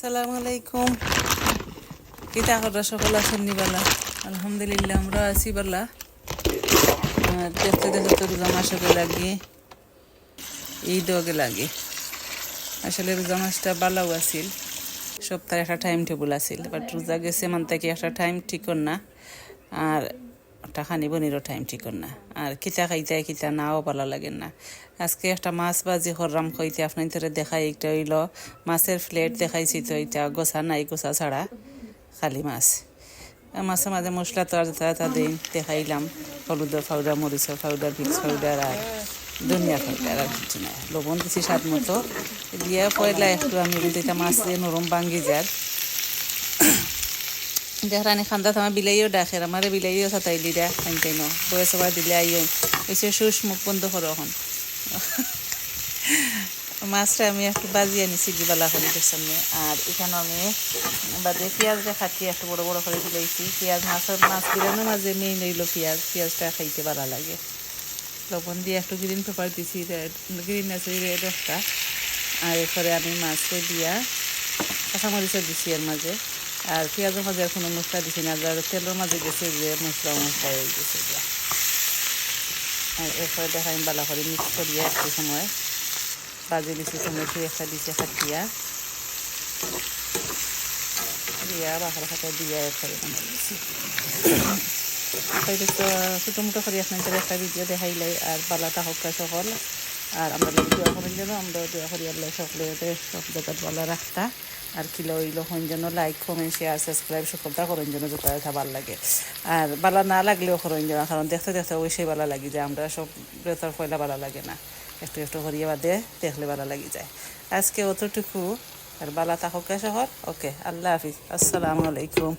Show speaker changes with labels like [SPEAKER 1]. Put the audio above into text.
[SPEAKER 1] আসসালামু আলাইকুম। কিতা করা সকল আছেন নিবালা আলহামদুলিল্লাহ আমরা আছি বালা। আর দেখতে তো রোজা মাসকে লাগে। ঈদ ওকে লাগে। আসলে রোজা মাসটা বালাও আছিল। সপ্তাহে একটা টাইম টেবিল আছিল বাট রোজা গেছে মান থেকে একটা টাইম ঠিক না। আর টাকা নিব নিরও টাইম ঠিক না। আর কিতা খাইতে কিতা নাও ভালো লাগে না। আজকে একটা মাছ বাজি করলাম কইতে আপনার ধরে দেখাই একটা হইল, মাছের প্লেট দেখাইছি তো এটা গোসা নাই গোসা ছাড়া খালি মাছ। মাছের মাঝে মশলা তো আর যথা দিই দেখাইলাম হলুদের পাউডার মরিচের পাউডার ভিক্স পাউডার আর ধনিয়া পাউডার আর কিছু নাই। লবণ দিছি স্বাদ মতো। দিয়ে পয়লা একটু আমি দুইটা মাছ দিয়ে নরম ভাঙ্গি যার। দেখানি খান্দা থামা বিলাইও ডাকে আমারে বিলাইও সাতাই দিরা খাইতে ন বয়ে সবাই দিলে আইও এসে শুষ মুখ বন্ধ করো এখন মাছটা আমি একটু বাজিয়ে নিছি দিবালা করে সামনে আর এখানে আমি বাদে পেঁয়াজটা খাটি একটু বড় বড় করে দিলেছি পেঁয়াজ মাছের মাছ বিলানোর মাঝে মেইন হইল পেঁয়াজ পেঁয়াজটা খাইতে ভালো লাগে লবণ দিয়ে একটু গ্রিন পেপার দিছি গ্রিন আছে রেড একটা আর এরপরে আমি মাছটা দিয়া কাঁচামরিচও দিছি এর মাঝে আর পেঁয়াজের মাঝে আর কোনো মশলা দিছি না, যার তেলের মাঝে গেছে যে মশলা মশলা হয়ে গেছে আর এরপরে দেখা আমি বালা করে মিক্স করিয়া একটু সময়। বাজে দিছি সময় টমেটো একটা দিছে খাটিয়া দিয়া। বাহার খাটা দিয়া এরপরে বানাই দিছি। তো ছোটো মোটো করে আপনাদের একটা ভিডিও দেখাইলাই আর বালাটা হোক সকল। আর আমরা ভিডিও করেন যেন, আমরা দোয়া করি আল্লাহ সকলে সব ভালো রাখতা। আর কিলো ইলো হন যেন লাইক কমেন্ট শেয়ার সাবস্ক্রাইব সকলটা করেন যেন যত কথা ভালো লাগে। আর বালা না লাগলেও করেন যেন, কারণ দেখতে দেখতে অবশ্যই ভালো লাগি যায়। আমরা সব বেতার পয়লা ভালো লাগে না। একটু একটু করিয়ে বাদে দেখলে ভালো লাগি যায়। আজকে অতটুকু। আর বালা থাকুক শহর? ওকে, আল্লাহ হাফিজ। আসসালামু আলাইকুম।